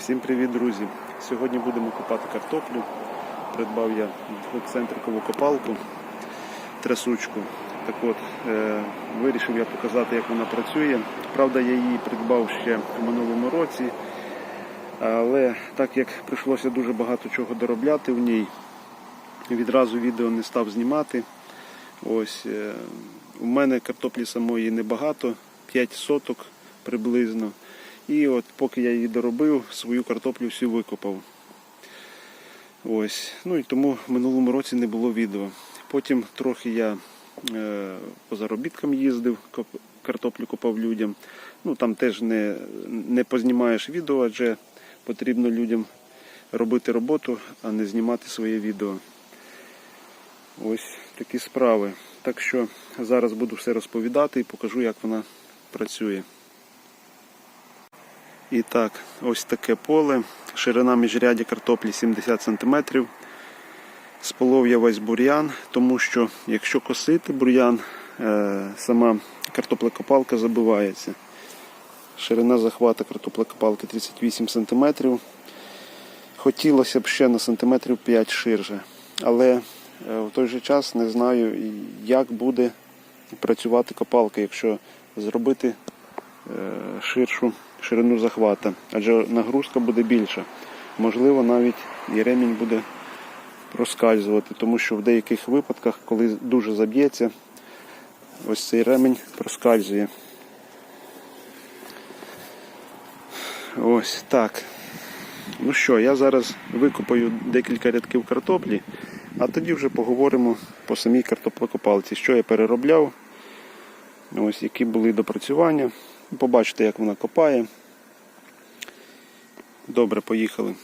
Всім привіт, друзі! Сьогодні будемо копати картоплю. Придбав я центрикову копалку, трясучку. Так от, е, вирішив я показати, як вона працює. Правда, я її придбав ще в минулому році, але так як прийшлося дуже багато чого доробляти в ній, відразу відео не став знімати. Ось, е, у мене картоплі самої небагато, 5 соток приблизно. І от поки я її доробив, свою картоплю всю викопав. Ось. Ну і тому в минулому році не було відео. Потім трохи я е, по заробіткам їздив, картоплю копав людям. Ну там теж не, не познімаєш відео, адже потрібно людям робити роботу, а не знімати своє відео. Ось такі справи. Так що зараз буду все розповідати і покажу, як вона працює. І так, ось таке поле. Ширина міжрядя картоплі 70 см. Сполов я весь бур'ян, тому що якщо косити бур'ян, е, сама картоплекопалка забивається. Ширина захвата картоплекопалки 38 см. Хотілося б ще на сантиметрів 5 ширше. Але е, в той же час не знаю, як буде працювати копалка, якщо зробити е, ширшу ширину захвата, адже нагрузка буде більша. Можливо, навіть і ремінь буде проскальзувати, тому що в деяких випадках, коли дуже заб'ється, ось цей ремень проскальзує. Ось так. Ну що, я зараз викопаю декілька рядків картоплі, а тоді вже поговоримо по самій картоплекопалці, що я переробляв, ось які були допрацювання. Побачите, як вона копає. Добре, поїхали.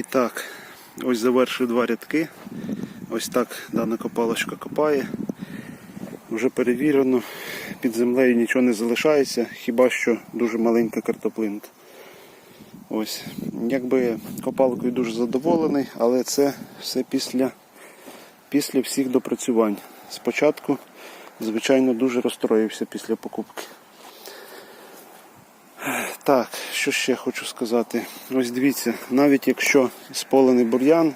І так, ось завершую два рядки. Ось так дана копалочка копає. Вже перевірено, під землею нічого не залишається, хіба що дуже маленька картоплинка. Ось, якби копалкою дуже задоволений, але це все після, після всіх допрацювань. Спочатку, звичайно, дуже розстроївся після покупки. Так, що ще хочу сказати. Ось дивіться, навіть якщо сполений бур'ян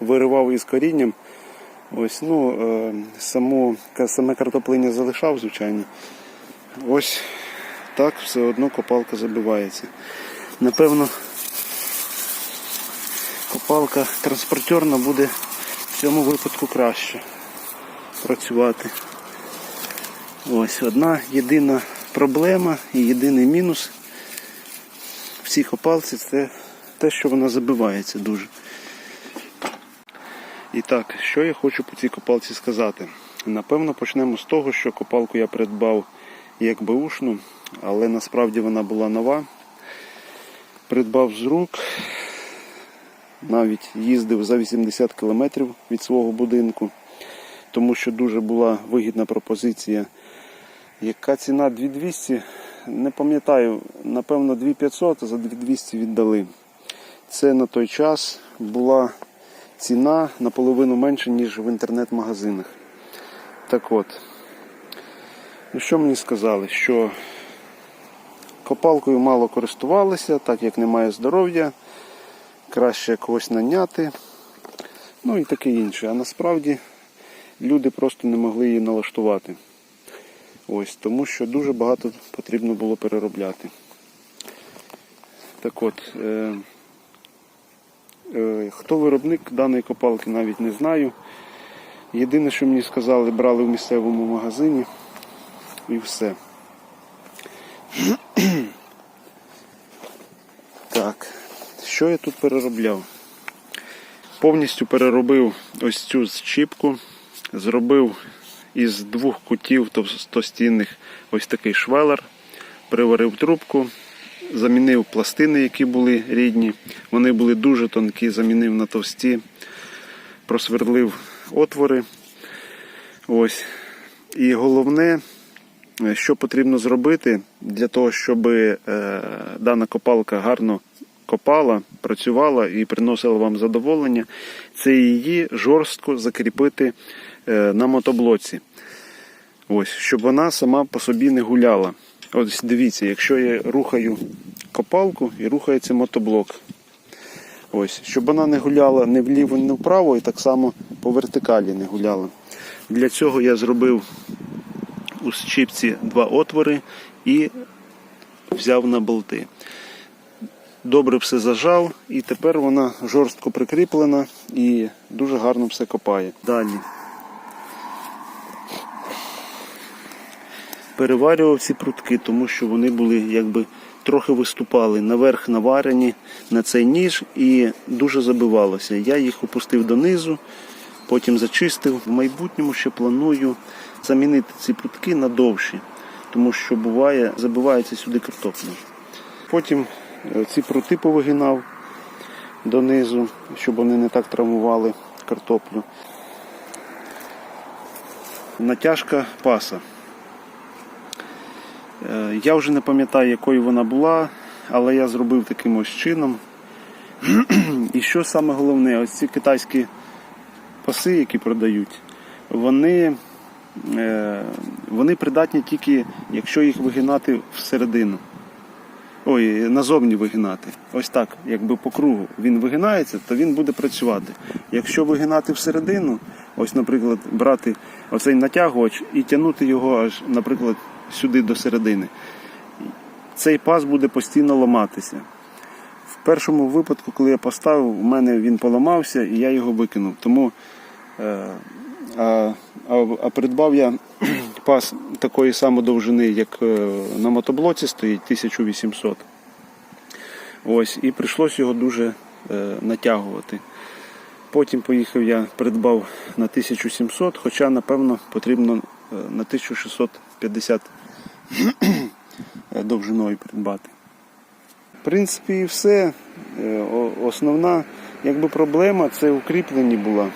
виривав із корінням, ось, ну, е, саму, саме картоплиння залишав, звичайно. Ось так все одно копалка забивається. Напевно, копалка транспортерна буде в цьому випадку краще працювати. Ось одна єдина проблема і єдиний мінус в цій копалці це те, що вона забивається дуже. І так, що я хочу по цій копалці сказати? Напевно, почнемо з того, що копалку я придбав як беушну, але насправді вона була нова. Придбав з рук, навіть їздив за 80 км від свого будинку, тому що дуже була вигідна пропозиція. Яка ціна 2200? Не пам'ятаю, напевно, 2500, за 2200 віддали. Це на той час була ціна наполовину менше, ніж в інтернет-магазинах. Так от, ну що мені сказали? Що копалкою мало користувалися, так як немає здоров'я, краще когось наняти, ну і таке інше. А насправді люди просто не могли її налаштувати. Ось, тому що дуже багато потрібно було переробляти. Так от, е, е, хто виробник даної копалки, навіть не знаю. Єдине, що мені сказали, брали в місцевому магазині і все. Так, що я тут переробляв? Повністю переробив ось цю щіпку, зробив із двох кутів товстостінних ось такий швелер, приварив трубку, замінив пластини, які були рідні. Вони були дуже тонкі, замінив на товсті, просверлив отвори. Ось. І головне, е, що потрібно зробити для того, щоб е, дана копалка гарно копала, працювала і приносила вам задоволення, це її жорстко закріпити на мотоблоці. Ось, щоб вона сама по собі не гуляла. Ось дивіться, якщо я рухаю копалку і рухається мотоблок. Ось, щоб вона не гуляла ні вліво, ні вправо, і так само по вертикалі не гуляла. Для цього я зробив у щіпці два отвори і взяв на болти. Добре все зажав, і тепер вона жорстко прикріплена і дуже гарно все копає. Далі. Переварював ці прутки, тому що вони були якби трохи виступали наверх наварені на цей ніж і дуже забивалося. Я їх опустив донизу, потім зачистив. В майбутньому ще планую замінити ці прутки на довші, тому що буває, забивається сюди картопля. Потім е, ці прути повигинав донизу, щоб вони не так травмували картоплю. Натяжка паса. Е, Я вже не пам'ятаю, якою вона була, але я зробив таким ось чином. І що саме головне, ось ці китайські паси, які продають, вони, е, вони придатні тільки, якщо їх вигинати всередину. Ой, назовні вигинати. Ось так, якби по кругу він вигинається, то він буде працювати. Якщо вигинати всередину, ось, наприклад, брати оцей натягувач і тягнути його аж, наприклад, сюди до середини, цей паз буде постійно ламатися. В першому випадку, коли я поставив, у мене він поламався і я його викинув. Тому е, а, а, а придбав я паз такої самої довжини, як е, на мотоблоці стоїть 1800. Ось, і прийшлось його дуже е, натягувати. Потім поїхав я, придбав на 1700, хоча, напевно, потрібно на 1650 довжиною придбати. В принципі, і все. Е, Основна якби, проблема це укріплення була.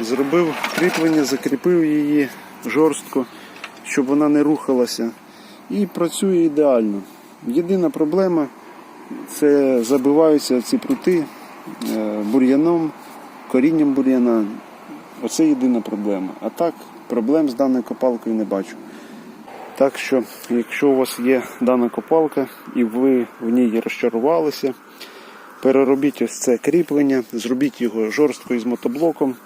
Зробив кріплення, закріпив її жорстко, щоб вона не рухалася. І працює ідеально. Єдина проблема це забиваються ці прути е, бур'яном, корінням бур'яна. Оце єдина проблема. А так, проблем з даною копалкою не бачу. Так що, якщо у вас є дана копалка і ви в ній розчарувалися, переробіть ось це кріплення, зробіть його жорстко із мотоблоком.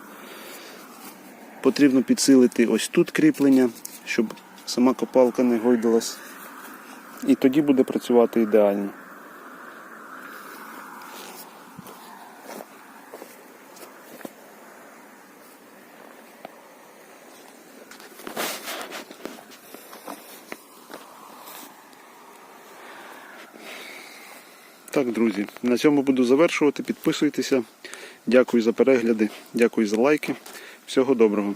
Потрібно підсилити ось тут кріплення, щоб сама копалка не гойдалась. І тоді буде працювати ідеально. Так, друзі, на цьому буду завершувати. Підписуйтеся, Дякую за перегляди, дякую за лайки. Всього доброго.